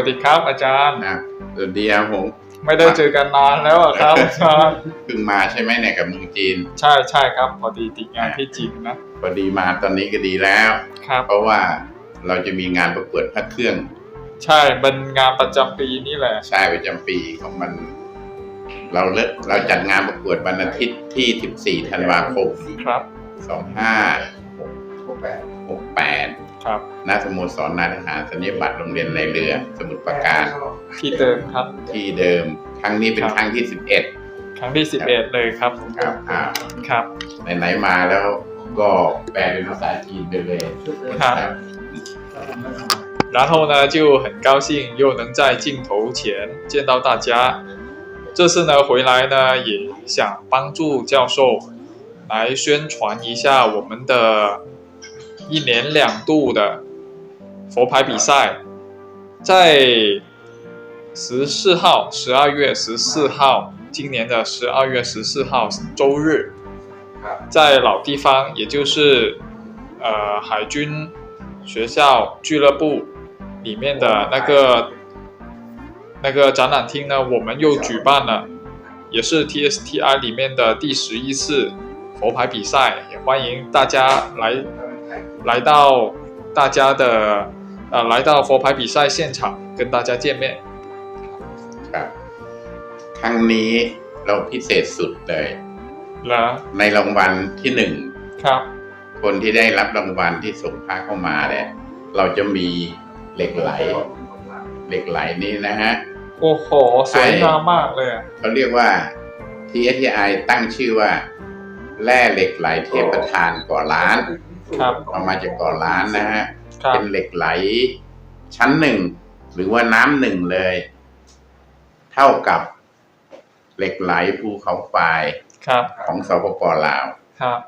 วัสดีครับ อาจารย์นะสวัสดีครับผม ไม่ได้เจอกันนานแล้วอะครับอาจารย์เพิ่งมาใช่ไหมเนี่ยกับเมืองจีน ใช่ใช่ครับ พอดีติดงานที่จีนนะพอดีมาตอนนี้ก็ดีแล้วครับเพราะว่าเราจะมีงานประกวดพระเครื่อง ใช่เป็นงานประจำปีนี่แหละชายประจำปีของมัน เราเลิกเราจัดงานประกวดวันอาทิตย์ที่ 14 ธันวาคมครับ 2568 ครับ ณสโมสรนายทหารสัญญาบัตรโรงเรียนในเรือ สมุทรปราการ ที่เดิมครับ ที่เดิม ครั้งนี้เป็น ครับ ครั้งที่ 11 ครั้งที่สิบเอ็ดเลยครับ ครับอ่า ครับ ไหนๆมาแล้วก็แปลเป็นภาษาจีนไปเลย ครับ 然后呢，就很高兴又能在镜头前见到大家。这次呢，回来呢，也想帮助教授来宣传一下我们的 一年两度的佛牌比赛，在十四号，十二月十四号，今年的十二月十四号周日，在老地方，也就是呃海军学校俱乐部里面的那个那个展览厅呢，我们又举办了，也是 TSTI 里面的第十一次佛牌比赛，也欢迎大家来来到大家的呃来到佛牌比赛现场跟大家见面。 ครับครั้งนี้เราพิเศษสุดเลย แล้ว ในรางวัลที่หนึ่ง ครับ คนที่ได้รับรางวัลที่ส่งพระเข้ามาเนี่ย เราจะมีเหล็กไหล เหล็กไหลนี้นะฮะ โอ้โหสวยงามมากเลยอะ เขาเรียกว่า TSI ตั้งชื่อว่า แร่เหล็กไหลเทพประธานก่อล้าน ครับเอามาจากก่อล้านนะฮะ ครับเป็นเหล็กไหล ชั้นหนึ่ง หรือว่าน้ำหนึ่งเลย เท่ากับเหล็กไหลภูเขาไฟครับของสปปลาว ครับ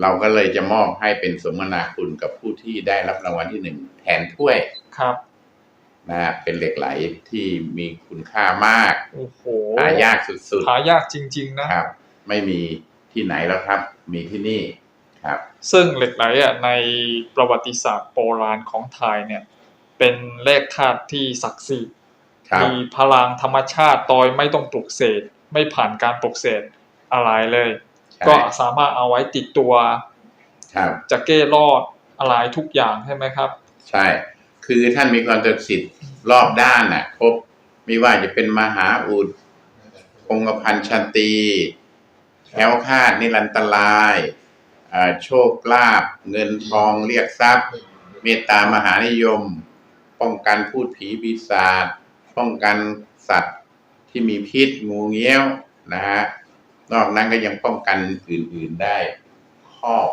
เราก็เลยจะมอบให้เป็นสมนาคุณกับผู้ที่ได้รับรางวัลที่หนึ่งแทนถ้วยครับนะฮะเป็นเหล็กไหลที่มีคุณค่ามากโอ้โหหายากสุดหายากจริง ๆ นะ ๆ ครับ ไม่มีที่ไหนแล้วครับ มีที่นี่ครับ ซึ่งเหล็กไหลอะในประวัติศาสตร์โบราณของไทยเนี่ย เป็นเลขธาตุที่ศักดิ์สิทธิ์ครับมีพลังธรรมชาติโดยไม่ต้องปลุกเสกไม่ผ่านการปลุกเสกอะไรเลยใช่ก็สามารถเอาไว้ติดตัวครับจะเก้รอดอะไรทุกอย่างใช่ไหมครับ ใช่ คือท่านมีความศักดิ์สิทธิ์รอบด้านน่ะครบไม่ว่าจะเป็นมหาอุดองค์พันธ์ชันตีแคล้วคลาดนิรันตรายอ่า โชคลาภเงินทองเรียกทรัพย์ เมตตามหานิยม ป้องกันพูดผีปีศาจป้องกันสัตว์ที่มีพิษงูเงี้ยวนะฮะนอกนั้นก็ยังป้องกันอื่น ๆได้ครอบ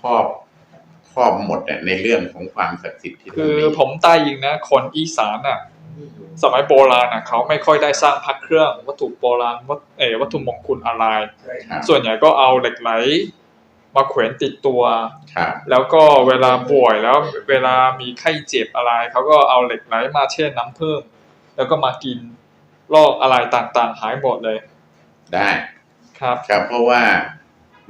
ครอบครอบหมดอะในเรื่องของความศักดิ์สิทธิ์ที่คือเรามีผมใต้ยิงนะ คนอีสานอะ สมัยโบราณอะเขาไม่ค่อยได้สร้างพระเครื่อง วัตถุโบราณวัตเออวัตถุมงคลอะไรครับส่วนใหญ่ก็เอาเหล็กไหล มาแขวนติดตัวครับแล้วก็เวลาป่วยแล้วเวลามีไข้เจ็บอะไรเขาก็เอาเหล็กไหลมาแช่น้ำเพิ่ม แล้วก็มากินโรคอะไรต่างๆ หายหมดเลย ได้ครับครับเพราะว่า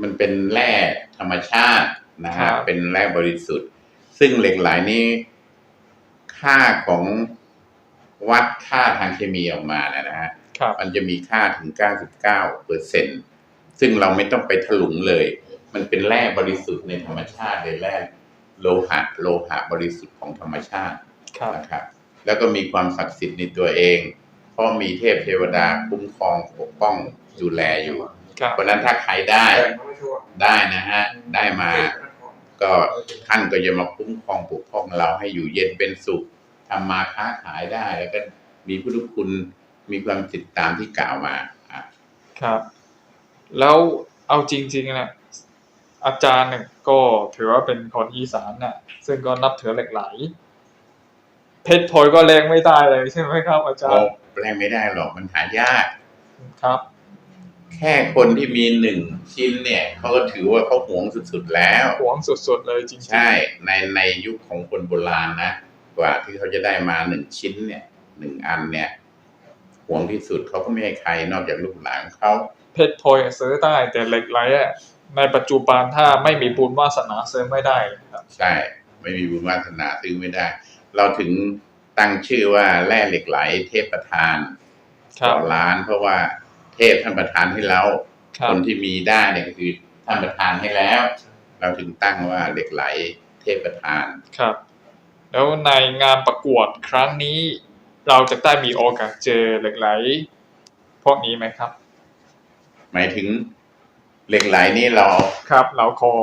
มันเป็นแร่ธรรมชาตินะครัฮะบเป็นแร่บริสุทธิ์ ซึ่งเหล็กไหลนี้ค่าของวัดค่าทางเคมีออกมาเนยนะฮะครับมันจะมีค่าถึง 99เปอร์เซ็นซึ่งเราไม่ต้องไปถลุงเลย มันเป็นแร่บริสุทธิ์ในธรรมชาติเลยแร่โลหะโลหะบริสุทธิ์ของธรรมชาติครับนะครับ แล้วก็มีความศักดิ์สิทธิ์ในตัวเอง เพราะมีเทพเทวดาคุ้มครองปกป้องดูแลอยู่ครับเพราะฉะนั้นถ้าใครได้ได้นะฮะได้มา ก็ท่านก็จะมาคุ้มครองปกป้องเราให้อยู่เย็นเป็นสุขทำมาค้าขายได้ แล้วก็มีพุทธคุณมีความจิตตามที่กล่าวมาอะครับ แล้วเอาจริงๆนะ อาจารย์เนี่ยก็ถือว่าเป็นคนอีสานน่ะ ซึ่งก็นับถือเหล็กไหล เพชรพลอยก็แรงไม่ได้เลยใช่ไหมครับ อาจารโอ้ย์แปลงไม่ได้หรอกมันหายากครับ แค่คนที่มีหนึ่งชิ้นเนี่ยเขาก็ถือว่าเขาหวงสุดๆแล้วหวงสุดๆเลยจริงๆใช่ในในยุคของคนโบราณนะกว่าที่เขาจะได้มาหนึ่งชิ้นเนี่ยหนึ่งอันเนี่ยหวงที่สุดเขาก็ไม่ให้ใครนอกจากลูกหลานเขาเพชรพลอยซื้อได้แต่เหล็กไหลอะ ในปัจจุบันถ้าไม่มีบุญวาสนาซื้อไม่ได้ครับ ใช่ ไม่มีบุญวาสนาซื้อไม่ได้ เราถึงตั้งชื่อว่าแร่เหล็กไหล เทพประธานครัต่บอล้าน เพราะว่าเทพท่านประทานให้เราครัคบนที่มีได้เนี่ยก็คือท่านประทานให้แล้ว เราถึงตั้งว่าเหล็กไหล เทพประธานครับ แล้วในงานประกวดครั้งนี้ เราจะได้มีโอกาสเจอเหล็กไหลพวกนี้ไหมครับ หมายถึง เหล็กไหลนี่เราครับ เราขอ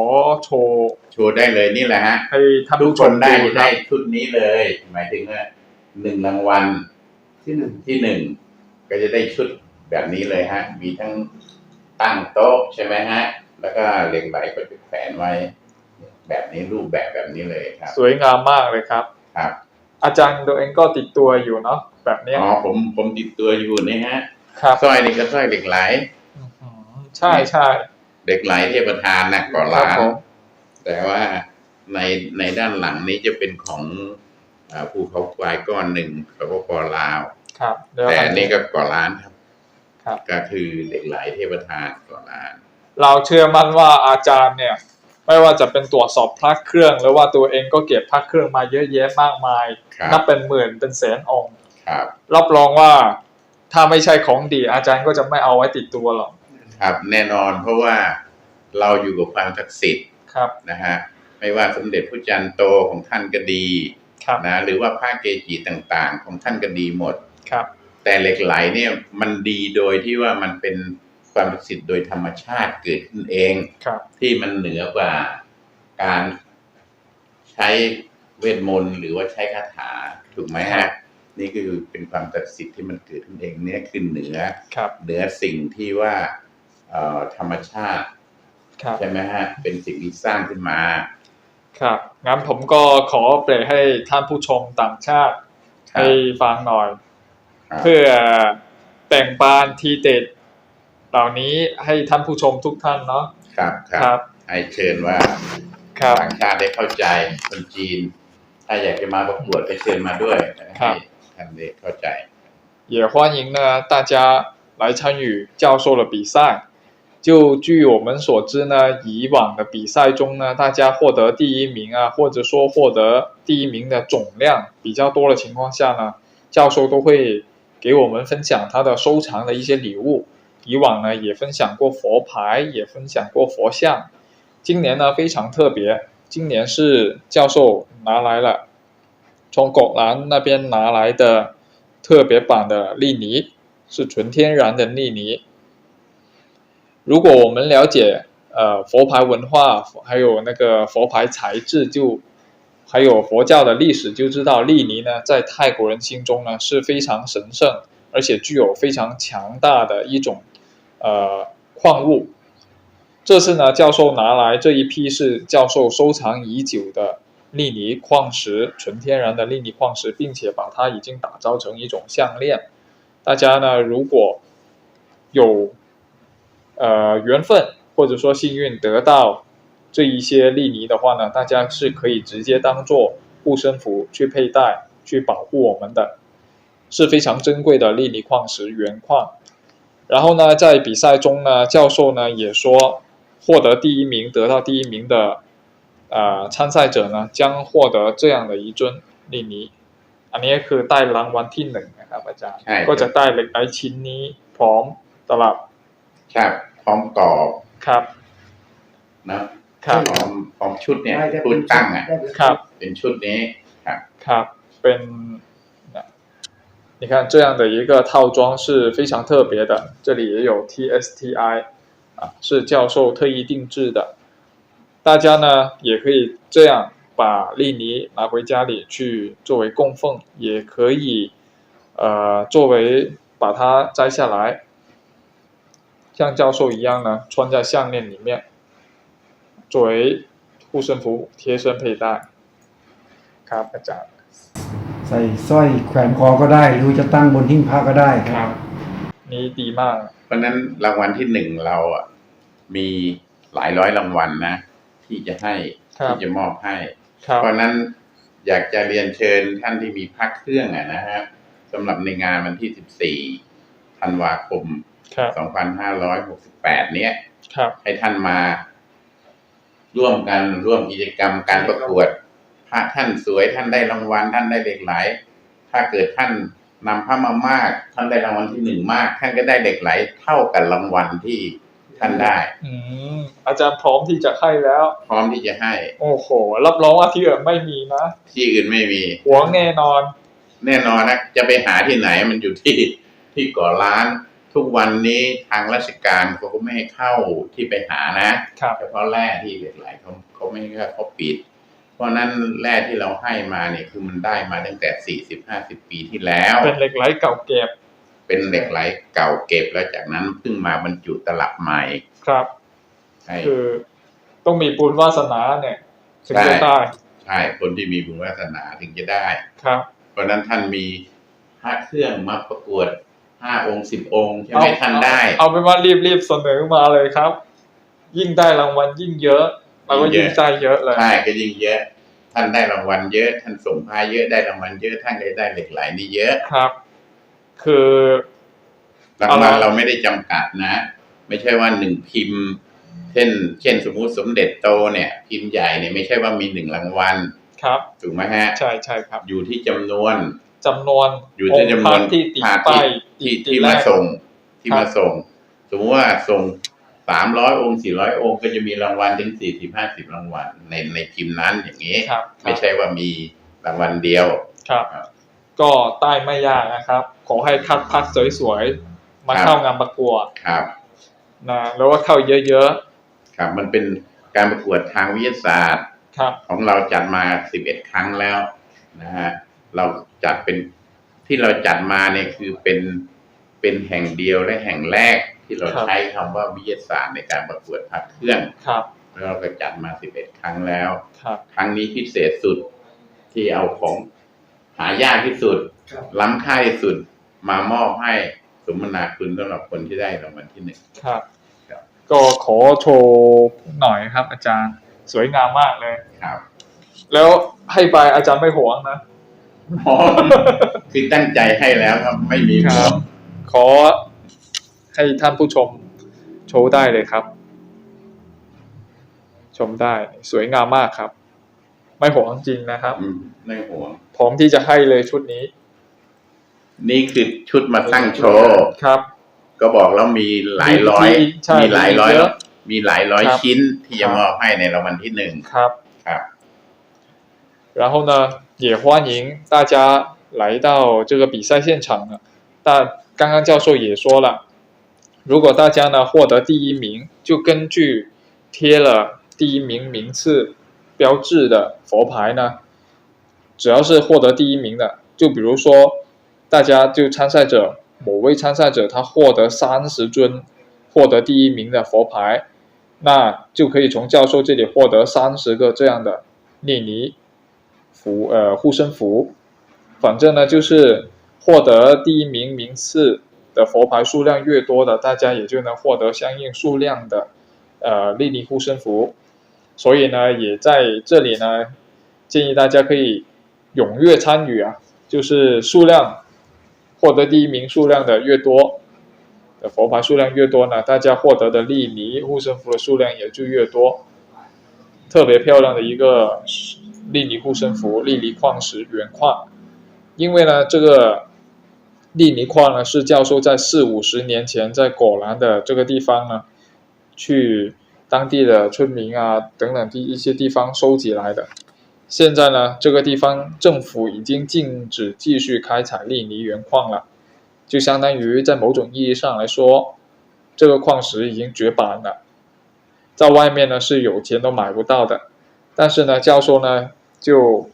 โชว์โชว์ได้เลยนี่แหละฮะให้ท่านทุกผู้คชนมได้ดูคได้รับชุดนี้เลย หมายถึงว่าหนึ่งรางวัลที่หนึ่งที่หนึ่งก็จะได้ชุดแบบนี้เลยฮะ มีทั้งตั้งโต๊ะใช่ไหมฮะ แล้วก็เหล็กไหลก็จะแขวนไว้ แบบนี้รูปแบบแบบนี้เลยครับสวยงามมากเลยครับ ครับอาจารย์ตัวเองก็ติดตัวอยู่เนาะแบบเนี้ยอ๋อผมผมติดตัวอยู่นี่ฮะครับสร้อยนี่ก็สร้อยเหล็กไหล อื้อหือใช่ใช่ เหล็กไหลเทพทานนะก่อครับล้านผมแต่ว่าในในด้านหลังนี้จะเป็นของอาภูเขาควายก้อนหนึ่งสปปลาวครับแล้วแต่อันนี้ก็ก่อล้านครับ ครับ ก็คือเหล็กไหลเทพทานก่อล้าน เราเชื่อมั่นว่าอาจารย์เนี่ย ไม่ว่าจะเป็นตรวจสอบพระเครื่อง หรือว่าตัวเองก็เก็บพระเครื่องมาเยอะแยะมากมายครับนับเป็นหมื่นเป็นแสนองค์ครับรับรองว่าถ้าไม่ใช่ของดีอาจารย์ก็จะไม่เอาไว้ติดตัวหรอก ครับแน่นอนเพราะว่าเราอยู่กับความศักดิ์สิทธิ์ครับนะฮะไม่ว่าสมเด็จพระจันทร์โตของท่านก็ดีครับนะหรือว่าพระเกจิต่างๆ ของท่านก็ดีหมดครับ แต่เหล็กไหลเนี่ยมันดีโดยที่ว่ามันเป็นความศักดิ์สิทธิ์โดยธรรมชาติเกิดขึ้นเองครับ ที่มันเหนือกว่าการใช้เวทมนต์หรือว่าใช้คาถาถูกไหมฮะนี่คือเป็นความศักดิ์สิทธิ์ที่มันเกิดขึ้นเองเนี่ยคือเหนือครับเหนือสิ่งที่ว่าเอ่อ ธรรมชาติ ครับ ใช่ไหมฮะ เป็นสิ่งที่สร้างขึ้นมา ครับงั้นผมก็ขอเปรยให้ท่านผู้ชมต่างชาติ ครับ ให้ฟังหน่อย ครับ เพื่อแต่งบานทีเด็ดเหล่านี้ให้ท่านผู้ชมทุกท่านเนาะ ครับค ครั รับ บ ให้เชิญว่า ครับ ต่างชาติได้เข้าใจคนจีน ถ้าอยากจะมาประกวดก็เชิญมาด้วยให้ท่านได้เข้าใจ 也欢迎呢大家来参与教授的比赛。 就据我们所知呢，以往的比赛中呢，大家获得第一名啊，或者说获得第一名的总量比较多的情况下呢，教授都会给我们分享他的收藏的一些礼物。以往呢也分享过佛牌，也分享过佛像。今年呢非常特别，今年是教授拿来了从果兰那边拿来的特别版的粒泥，是纯天然的粒泥。如果我们了解呃佛牌文化，还有那个佛牌材质就，还有佛教的历史，就知道粒泥呢在泰国人心中呢是非常神圣，而且具有非常强大的一种呃矿物。这次呢，教授拿来这一批是教授收藏已久的粒泥矿石，纯天然的粒泥矿石，并且把它已经打造成一种项链。大家呢，如果 有呃缘分或者说幸运得到这一些粒泥的话呢，大家是可以直接当做护身符去佩戴，去保护我们的，是非常珍贵的粒泥矿石原矿。然后呢，在比赛中呢，教授呢也说，获得第一名、得到第一名的呃参赛者呢，将获得这样的一尊粒泥。อันนี้คือได้รางวัลที่หนึ่งนะครับอาจารย์ ใช่ครับ ก็จะได้เหล็กไหลชิ้นนี้พร้อมตลับ ครับพร้อมกรอบ ครับ นะครับ พร้อมพร้อมชุดเนี่ย ได้ได้ ชุดตั้งอ่ะ ได้เป็น ครับ เป็นชุดนี้ครับ ครับเป็น你看这样的一个套装是非常特别的，这里也有 TSTI 啊，是教授特意定制的。大家呢也可以这样把粒泥拿回家里去作为供奉，也可以呃作为把它摘下来， 像教授一样呢穿在项链里面，作为护身符贴身佩戴。ครับอาจารย์ ใส่สร้อยแขวนคอก็ได้ หรือจะตั้งบนหิ้งพระก็ได้ค ค รั รับ บนี่ดีมาก เพราะฉะนั้นรางวัลที่หนึ่งเราอ่ะมีหลายร้อยรางวัลนะ ที่จะให้ ครับ ที่จะมอบให้ ครับ เพราะฉะนั้นอยากจะเรียนเชิญท่านที่มีพักเครื่องอ่ะนะฮะสำหรับในงานวันที่ 14 ธันวาคม ครับ 2568 เนี้ยครับให้ท่านมาร่วมกันร่วมกิจกรรมการประกวดพระท่านสวยท่านได้รางวัลท่านได้เหล็กไหล ถ้าเกิดท่านนำพระมามาก ท่านได้รางวัลที่หนึ่งมาก ท่านก็ได้เหล็กไหลเท่ากับรางวัลที่ท่านได้อืมอาจารย์พร้อมที่จะให้แล้ว พร้อมที่จะให้ โอ้โห รับรองว่าที่อื่นไม่มีนะที่อื่นไม่มีหวงแน่นอน แน่นอนนะจะไปหาที่ไหนมันอยู่ที่ที่ก่อร้าน ทุกวันนี้ทางราชการเขาก็ไม่ให้เข้าที่ไปหานะครับเฉพาะแร่ที่เหล็กไหลเขาเขาไม่ให้เข้าเขาปิด เพราะฉะนั้นแร่ที่เราให้มาเนี่ยคือมันได้มาตั้งแต่สี่สิบห้าสิบปีที่แล้ว เป็นเหล็กไหลเก่าเก็บ เป็นเหล็กไหลเก่าเก็บแล้วจากนั้นเพิ่งมาบรรจุตลับใหม่ครับใช่คือต้องมีบุญวาสนาเนี่ยถึงจะใช่ได้ใช่คนที่มีบุญวาสนาถึงจะได้ครับ เพราะฉะนั้นท่านมีพระเครื่องมาประกวด ห้าองค์สิบองค์ใช่ไหมท่านได้ เอาเป็นว่ารีบรีบๆเสนอมาเลยครับ ยิ่งได้รางวัลยิ่งเยอะเราก็ยิ่ยิ่งงเยอะได้เยอะเลยใช่ก็ยิ่งเยอะ ท่านได้รางวัลเยอะ ท่านส่งพาเยอะได้รางวัลเยอะท่านเลยได้เหล็กไหลนี่เยอะครับ คือรางวัลเอาละเราไม่ได้จำกัดนะ ไม่ใช่ว่าหนึ่งพิมพ์ เช่น เช่นสมมุติสมเด็จโตเนี่ย พิมพ์ใหญ่เนี่ยไม่ใช่ว่ามีหนึ่งรางวัลครับถูกไหมฮะใช่ใช่ครับ อยู่ที่จำนวน จำนวนอยู่ที่จำนวนองค์พระที่ติดพระป้ายที่ติที่ดมาแรกส่งที่ครับมาส่ง สมมติว่าส่งสามร้อยองค์สี่ร้อยองค์ก็จะมีรางวัลถึงสี่สิบห้าสิบรางวัลในในพิมพ์นั้นอย่างนี้ครับไม่ใช่ว่ามีรางวัลเดียวครับครับ ก็ใต้ไม่ยากนะครับ ขอให้คัดพักสวยๆ มาครับเข้างานประกวดครับนะแล้วว่าเข้าเยอะครับ มันเป็นการประกวดทางวิทยาศาสตร์ๆครับ ของเราจัดมาสิบเอ็ดครั้งแล้วนะฮะเรา จัดเป็นที่เราจัดมาเนี่ยคือเป็นเป็นแห่งเดียวและแห่งแรกที่เราครับใช้คำว่าวิทยาศาสตร์ในการประกวดพระเครื่องครับแล้วเราก็จัดมาสิบเอ็ดครั้งแล้วครับครั้งนี้พิเศษสุดที่เอาของหายากที่สุด ล้ำค่าที่สุดมามอบให้สมนาคุณสำหรับคนที่ได้รางวัลที่หนึ่งครับครับก็ขอโชว์หน่อยครับ อาจารย์สวยงามมากเลยครับ แล้วให้ไปอาจารย์ไม่หวงนะอ๋อ คือตั้งใจให้แล้วครับ ไม่มี ค ห่ รั ว บ ง ขอให้ท่านผู้ชมโชว์ได้เลยครับ ชมได้สวยงามมากครับ ไม่หวงจริงนะครับ อืมไม่ห่วง พร้อมที่จะให้เลยชุดนี้ นี่คือชุดมาตั้งโชว์ ครับ ก็บอกแล้วมีหลายร้อย มีใช่ มีหลายร้อย มีเยอะ มีหลายร้อย ครับ ชิ้นที่จะ ครับ มอบให้ในรางวัลที่หนึ่ง ครับ ครับ 然后呢， 也欢迎大家来到这个比赛现场呢。但刚刚教授也说了，如果大家呢获得第一名，就根据贴了第一名名次标志的佛牌呢，只要是获得第一名的，就比如说大家就参赛者某位参赛者他获得三十尊获得第一名的佛牌，那就可以从教授这里获得三十个这样的列尼符呃护身符，反正呢就是获得第一名名次的佛牌数量越多的，大家也就能获得相应数量的呃利尼护身符。所以呢，也在这里呢，建议大家可以踊跃参与啊，就是数量获得第一名数量的越多，的佛牌数量越多呢，大家获得的利尼护身符的数量也就越多。特别漂亮的一个利尼护身符，利尼矿石原矿。因为呢，这个利尼矿呢是教授在四五十年前在果兰的这个地方呢，去当地的村民啊等等地一些地方收集来的。现在呢，这个地方政府已经禁止继续开采利尼原矿了，就相当于在某种意义上来说，这个矿石已经绝版了，在外面呢是有钱都买不到的。但是呢，教授呢就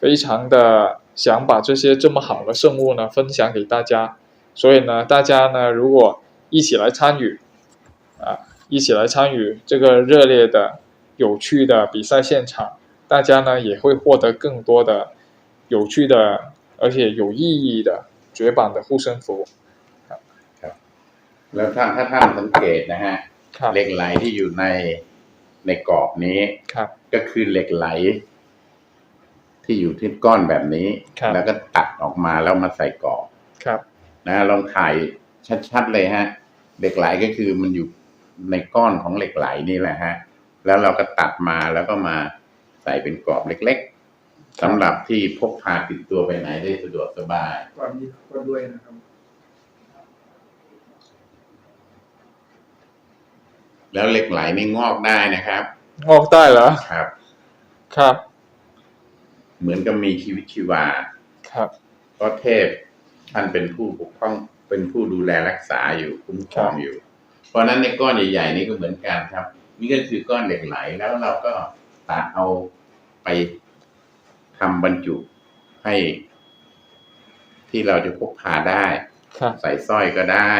非常的想把这些这么好的圣物呢分享给大家，所以呢，大家呢如果一起来参与，啊，一起来参与这个热烈的、有趣的比赛现场，大家呢也会获得更多的有趣的而且有意义的绝版的护身符。 แล้วถ้าถ้าท่านสังเกตนะฮะ ครับ เหล็กไหลที่อยู่ในในกรอบนี้ ครับ ก็คือเหล็กไหล ที่อยู่ที่ก้อนแบบนี้ ครับแล้วก็ตัดออกมาแล้วมาใส่กรอบครับ นะลองถ่ายชัดๆเลยฮะ เหล็กไหลก็คือมันอยู่ในก้อนของเหล็กไหลนี่แหละฮะ แล้วเราก็ตัดมาแล้วก็มาใส่เป็นกรอบเล็กสำหรับที่พกพาติดตัวไปไหนได้สะดวกสบาย ก่อนนี้ก็ด้วยนะครับ แล้วเหล็กไหลนี่งอกได้นะครับ งอกได้เหรอ ครับ ครับ เหมือนกับมีชีวิตชีวา ครับ เพราะเทพท่านเป็นผู้ปกป้องเป็นผู้ดูแลรักษาอยู่คุ้มครองอยู่ เพราะฉะนั้นในก้อนใหญ่ๆนี่ก็เหมือนกันครับ นี่ก็คือก้อนเหล็กไหลแล้วเราก็ตัดเอาไปทำบรรจุให้ ที่เราจะพกพาได้ครับใส่สร้อยก็ได้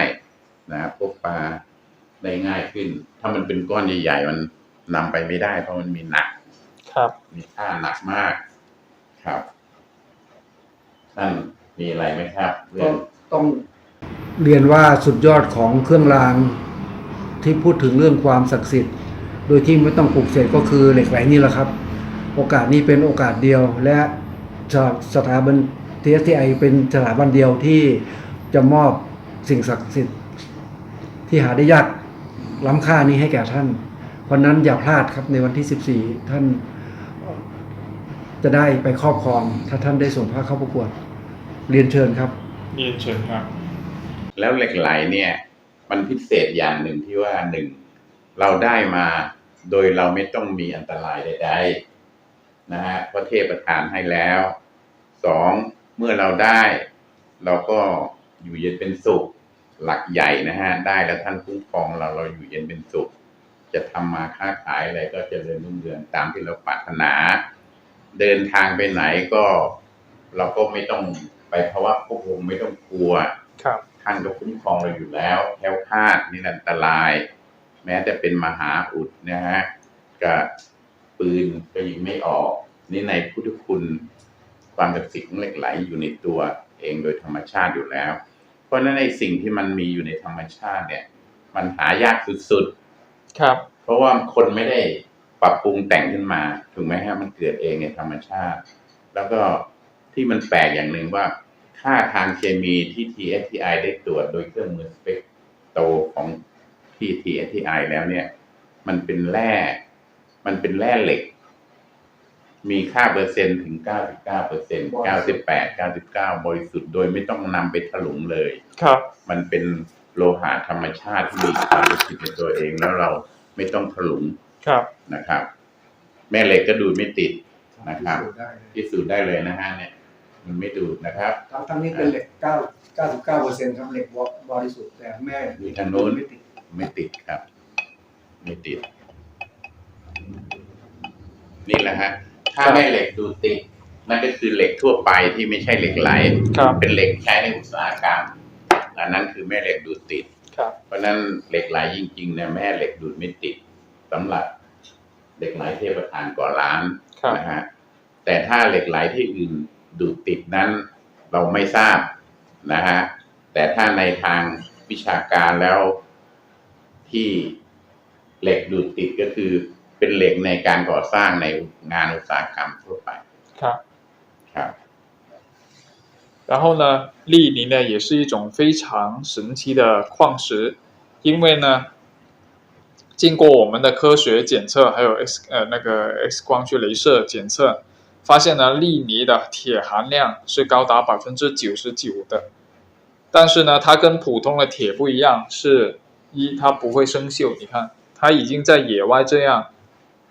นะพกพาได้ง่ายขึ้น ถ้ามันเป็นก้อนใหญ่ๆมัน นำไปไม่ได้ เพราะมันมีหนัก ครับมีค่าหนักมาก ครับท่านมีอะไรไหมครับเรื่ก็องต้องเรียนว่าสุดยอดของเครื่องรางที่พูดถึงเรื่องความศักดิ์สิทธิ์ โดยที่ไม่ต้องปลูกเสกก็คือเหล็กไหลนี่แหละครับ โอกาสนี้เป็นโอกาสเดียว และสสถาบัน TSTI เป็นสถาบันเดียวที่จะมอบสิ่งศักดิ์สิทธิ์ที่หาได้ยากล้ำค่านี้ให้แก่ท่าน เพราะฉะนั้นอย่าพลาดครับในวันที่ 14 ท่านจะได้ไปครอบครอง ถ้าท่านได้ส่งพระเข้าประกวด เรียนเชิญครับ เรียนเชิญครับ แล้วเหล็กไหลเนี่ย มันพิเศษอย่างหนึ่งที่ว่าหนึ่งเราได้มาโดยเราไม่ต้องมีอันตรายใดๆนะฮะเพราะเทพประทานให้แล้วสองเมื่อเราได้ เราก็อยู่เย็นเป็นสุข หลักใหญ่นะฮะ ได้แล้วท่านคุ้มครองเราเราอยู่เย็นเป็นสุข จะทำมาค้าขายอะไรก็เจะเริญรุ่งเรืองตามที่เราปรารถนา เดินทางไปไหนก็ เราก็ไม่ต้องไปเพราะว่าพวกผมไม่ต้องกลัวครับท่านก็คุ้มครองเราอยู่แล้วแคล้วคลาดนิรันตราย แม้แต่เป็นมหาอุดนะฮะกับปืนก็ยิงไม่ออก นี่ในพุทธคุณความศักดิ์สิทธิ์ของเหล็กไหลอยู่ในตัวเองโดยธรรมชาติอยู่แล้ว เพราะฉะนั้นในสิ่งที่มันมีอยู่ในธรรมชาติเนี่ย มันหายากสุดๆ ครับ เพราะว่าคนไม่ได้ปรับปรุงแต่งขึ้นมาถูกไหมฮะมันเกิดเองในธรรมชาติ แล้วก็ที่มันแปลกอย่างหนึ่งว่า ค่าทางเคมีที่ TSTI ได้ตรวจโดยเครื่องมือสเปกโตของที่ TSTI แล้วเนี่ย มันเป็นแร่ มันเป็นแร่เหล็ก มีค่าเปอร์เซ็นต์ถึง 99เปอร์เซ็นต์98 99 บริสุทธิ์โดยไม่ต้องนำไปถลุงเลย ครับ มันเป็น โลหะธรรมชาติที่มีความรู้สึกในตัวเองแล้วเราไม่ต้องถลุงครับนะครับ แม่เหล็กก็ดูดไม่ติดนะครับพิสูจน์ได้เลยพิสูจน์ได้เลยนะฮะเนี่ยมันไม่ดูดนะครับทั้งทั้งนี้เป็นเหล็ก9 99เปอร์เซ็นต์ครับเหล็กบริสุทธิ์แต่แม่อยู่ทางโน้นไม่ติดไม่ติดครับ ไม่ติด นี่แหละฮะถ้าแม่เหล็กดูดติดนั่นก็คือเหล็กทั่วไปที่ไม่ใช่เหล็กไหลครับเป็นเหล็กใช้ในอุตสาหกรรม อันนั้นคือแม่เหล็กดูดติดครับเพราะฉะนั้นเหล็กไหลจริงๆเนี่ยแม่เหล็กดูดไม่ติดสำหรับเหล็กไหลเทพทานก่อล้านครับนะฮะแต่ถ้าเหล็กไหลที่อื่นดูดติดนั้นเราไม่ทราบนะฮะแต่ถ้าในทางวิชาการแล้วที่เหล็กดูดติดก็คือเป็นเหล็กในการก่อสร้างในงานอุตสาหกรรมทั่วไปครับครับ 然后呢，粒泥呢也是一种非常神奇的矿石，因为呢，经过我们的科学检测，还有 X 呃那个 X 光去镭射检测，发现呢粒泥的铁含量是高达百分之九十九的。但是呢，它跟普通的铁不一样，是一它不会生锈，你看它已经在野外这样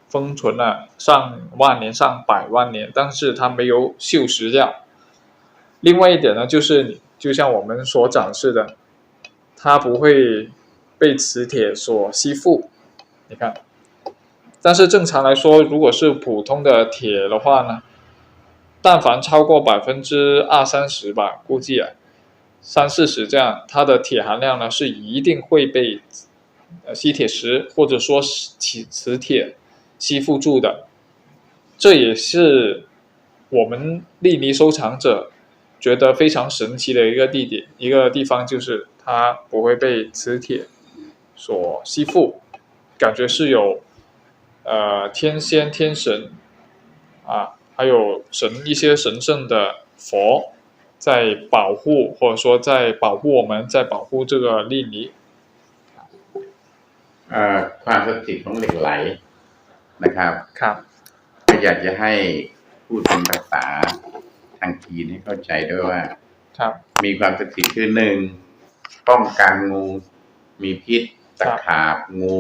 封存了上万年、上百万年，但是它没有锈蚀掉。另外一点呢，就是就像我们所展示的，它不会被磁铁所吸附。你看，但是正常来说，如果是普通的铁的话呢，但凡超过百分之二三十吧，估计啊，三四十这样，它的铁含量呢是一定会被呃吸铁石或者说磁磁铁吸附住的。这也是我们粒泥收藏者觉得非常神奇的一个地点，一个地方就是它不会被磁铁所吸附，感觉是有呃天仙天神啊，还有神一些神圣的佛在保护，或者说在保护我们，在保护这个粒泥。 เอ่อความศักดิ์สิทธิ์ของเหล็กไหลนะครับ 看，ก็อยากจะให้ พูดเป็นภาษา ทางจีนให้เข้าใจด้วยว่า ครับ มีความศักดิ์สิทธิ์คือหนึ่งป้องกันงู มีพิษตะขาบงู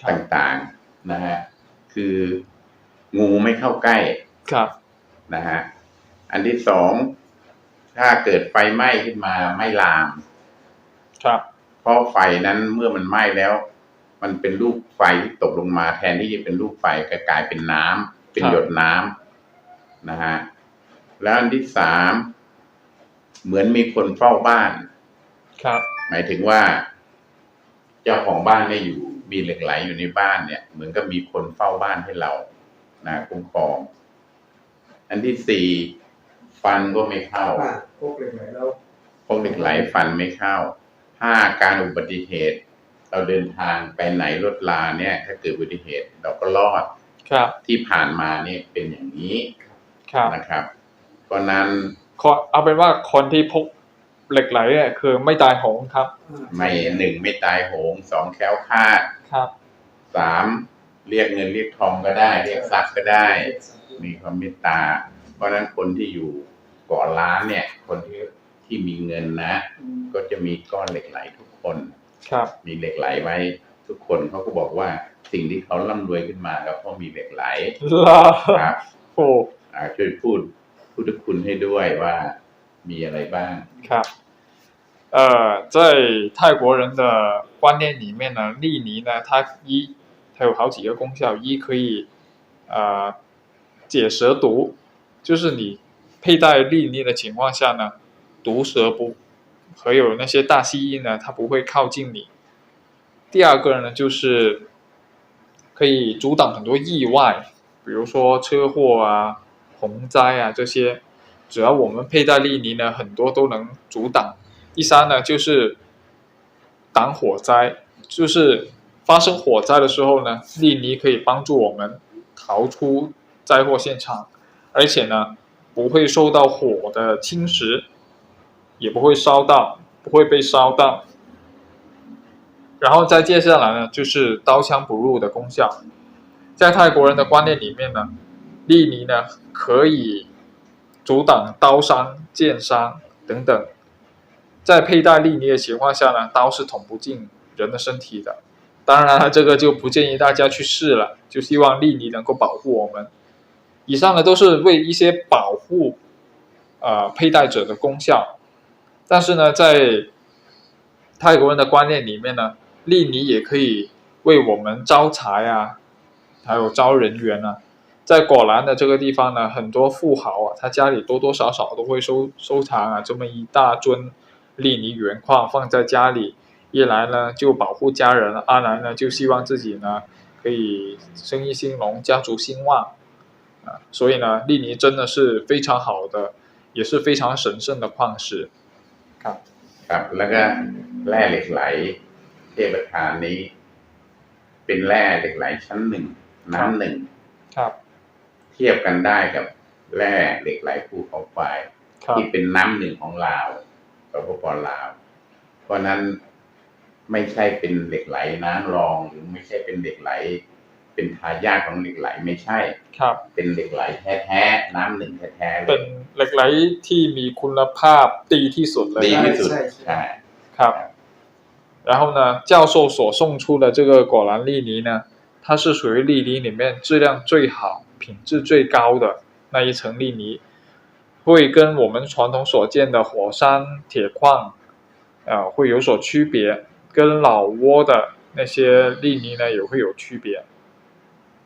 ครับ ต่างๆนะฮะคืองูไม่เข้าใกล้ครับ นะฮะอันที่สองถ้าเกิดไฟไหม้ขึ้นมาไม่ลาม ครับ เพราะไฟนั้นเมื่อมันไหม้แล้ว มันเป็นลูกไฟที่ตกลงมาแทนที่จะเป็นลูกไฟก็กลายเป็นน้ำเป็นครับ หยดน้ำนะฮะ แล้วอันที่สามเหมือนมีคนเฝ้าบ้าน ครับ หมายถึงว่า เจ้าของบ้านเนี่ยอยู่ มีเหล็กไหลอยู่ในบ้านเนี่ย เหมือนกับมีคนเฝ้าบ้านให้เรานะคุ้มครอง อันที่สี่ฟันก็ไม่เข้าพวกเหล็กไหลแล้วพวกเหล็กไหลฟันไม่เข้าถ้าการอุบัติเหตุ เราเดินทางไปไหนรถลาเนี่ย ถ้าเกิดอุบัติเหตุ เราก็รอดครับ ที่ผ่านมาเนี่ยเป็นอย่างนี้ครับนะครับ เพราะนั้นขอเอาเป็นว่าคนที่พกเหล็กไหลเนี่ยคือไม่ตายโหงครับ ไม่หนึ่งไม่ตายโหงสองแคล้วคลาดครับสามเรียกเงินเรียกทองก็ได้ เรียกทรัพย์ก็ได้ มีความเมตตา เพราะฉะนั้นคนที่อยู่เกาะล้านเนี่ย คนที่ที่มีเงินนะ ก็จะมีก้อนเหล็กไหลทุกคนครับมีเหล็กไหลไว้ ทุกคนเขาก็บอกว่าสิ่งที่เขาร่ำรวยขึ้นมาก็เพราะมีเหล็กไหลลาครับโอ้อ่าช่วยพูด พุทธคุณให้ด้วยว่ามีอะไรบ้าง ครับ呃，在泰国人的观念里面呢，利尼呢，它一它有好几个功效，一可以呃解蛇毒，就是你佩戴利尼的情况下呢，毒蛇不还有那些大蜥蜴呢，它不会靠近你。第二个呢，就是可以阻挡很多意外，比如说车祸啊、 洪灾啊这些，只要我们佩戴利尼呢，很多都能阻挡。第三呢，就是挡火灾，就是发生火灾的时候呢，利尼可以帮助我们逃出灾祸现场，而且呢，不会受到火的侵蚀，也不会烧到，不会被烧到。然后再接下来呢，就是刀枪不入的功效。在泰国人的观念里面呢，利尼呢可以阻挡刀伤、剑伤等等。在佩戴利尼的情况下呢，刀是捅不进人的身体的。当然了，这个就不建议大家去试了，就希望利尼能够保护我们。以上呢都是为一些保护呃佩戴者的功效，但是呢，在泰国人的观念里面呢，利尼也可以为我们招财啊，还有招人缘啊。在果兰的这个地方呢，很多富豪啊，他家里多多少少都会收收藏啊这么一大尊利尼原矿放在家里，一来呢就保护家人，二来呢就希望自己呢可以生意兴隆，家族兴旺啊。所以呢，利尼真的是非常好的，也是非常神圣的矿石。看， ครับ แล้วก็แร่เหล็กไหล เทพทานนี้ เป็นแร่เหล็กไหลชั้นหนึ่งน้ำหนึ่ง ครับ เทียบกันได้กับแร่เหล็กไหลภูเขาไฟ ครับ ที่เป็นน้ำหนึ่งของลาวสปปลาว เพราะนั้นไม่ใช่เป็นเหล็กไหลน้ำรอง หรือไม่ใช่เป็นเหล็กไหล เป็นทายาทของเหล็กไหลไม่ใช่ ครับ เป็นเหล็กไหลแท้ๆน้ำหนึ่งแท้ๆเล เป็ ย นเหล็กไหลที่มีคุณภาพดีที่สุดเลย ดี นะ ที่สุด ใช่ใช่ ใช่ ครับ。然后呢，教授所送出的这个果兰粒泥呢，它是属于粒泥里面质量最好、 品质最高的那一层粒泥，会跟我们传统所见的火山铁矿，呃，会有所区别，跟老挝的那些粒泥呢也会有区别。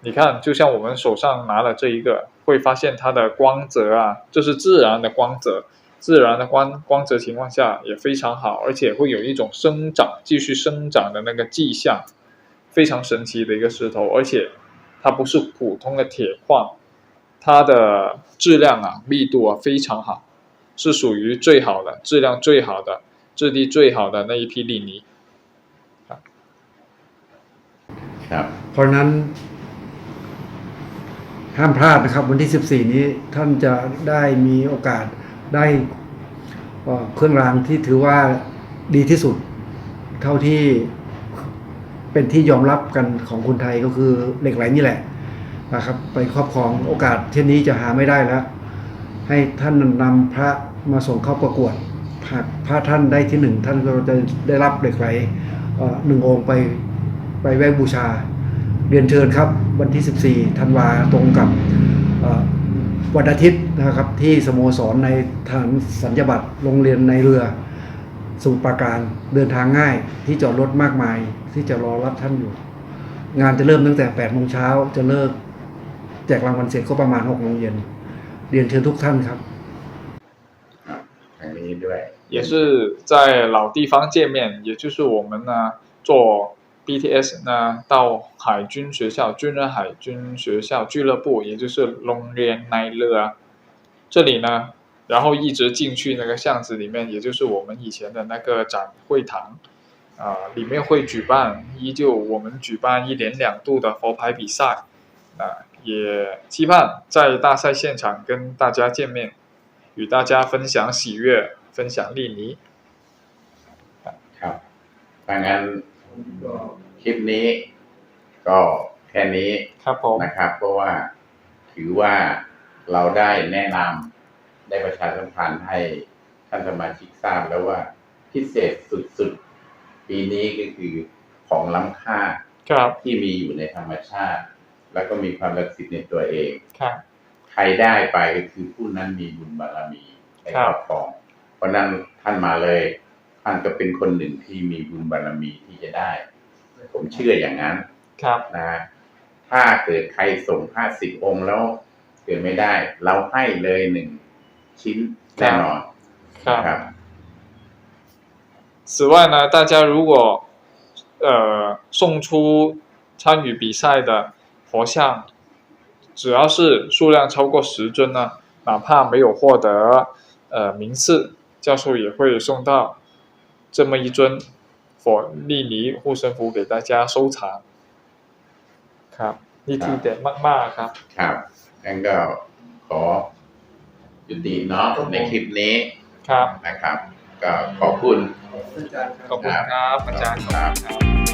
你看，就像我们手上拿的这一个，会发现它的光泽啊，这是自然的光泽，自然的光光泽情况下也非常好，而且会有一种生长、继续生长的那个迹象，非常神奇的一个石头，而且它不是普通的铁矿，它的质量啊、密度啊非常好，是属于最好的、质量最好的、质地最好的那一批粒泥。 ครับ เพราะฉะนั้น ห้ามพลาดนะครับ วันที่ 14 นี้ท่านจะได้มีโอกาสได้เอ่อเครื่องรางที่ถือว่าดีที่สุด เท่าที่ เป็นที่ยอมรับกันของคนไทยก็คือเหล็กไหลนี่แหละนะครับ ไปครอบครองโอกาสเช่นนี้จะหาไม่ได้แล้ว ให้ท่านนำพระมาส่งเข้าประกวดหากพระท่านได้ที่หนึ่งท่านก็จะได้รับเหล็กไหลหนึ่งองค์ไปไปไหว้บูชา เรียนเชิญครับ วันที่ 14ธันวาตรงกับวันอาทิตย์นะครับที่สโมสรในฐานสัญญบัตรโรงเรียนในเรือ สมุทรปราการเดินทางง่ายที่จอดรถมากมาย ที่จะรอรับท่านอยู่ งานจะเริ่มตั้งแต่8โมงเช้าจะเลิกแจกรางวัลเสร็จก็ประมาณ6โมงเย็นเรียนเชิญทุกท่านครับ ครับทางนี้ด้วย 也是在老地方见面，也就是我们呢做 BTS 呢到海军学校军人海军学校俱乐部，也就是龙连奈勒啊，这里呢， 然后一直进去那个巷子里面，也就是我们以前的那个展会堂啊、里面会举办依旧我们举办一连两度的佛牌比赛啊、也期盼在大赛现场跟大家见面。与大家分享喜悦，分享利尼。 ครับถ้างั้นคลิปนี้ก็แค่นี้ ครับผม นะครับ เพราะว่าถือว่าเราได้แนะนำ ได้ประชาสัมพันธ์ให้ท่านสมาชิกทราบแล้วว่าพิเศษสุดๆ ปีนี้ก็คือของล้ำค่าครับที่มีอยู่ในธรรมชาติ แล้วก็มีความศักดิ์สิทธิ์ในตัวเองครับใครได้ไปก็คือผู้นั้นมีบุญบารมีในครัคบรอบครอง เพราะนั้นท่านมาเลยท่านก็เป็นคนหนึ่งที่มีบุญบารมีที่จะได้ ผมเชื่ออย่างนั้นครับนะถ้าเกิดใครส่งห้าสิบองค์แล้วเกิดไม่ได้ เราให้เลยหนึ่ง ชิ้นแน่นอน ครับ ครับ 此外呢，大家如果呃送出参与比赛的佛像，只要是数量超过十尊呢，哪怕没有获得呃名次，教授也会送到这么一尊佛利尼护身符给大家收藏。ครับนี่ทีเด็ดมากๆครับ ครับงั้นก็ขอ ยุติเนาะในคลิปนี้ครับนะครับ ก็ขอบคุณขอบคุณครับอาจารย์ขอบคุณครับ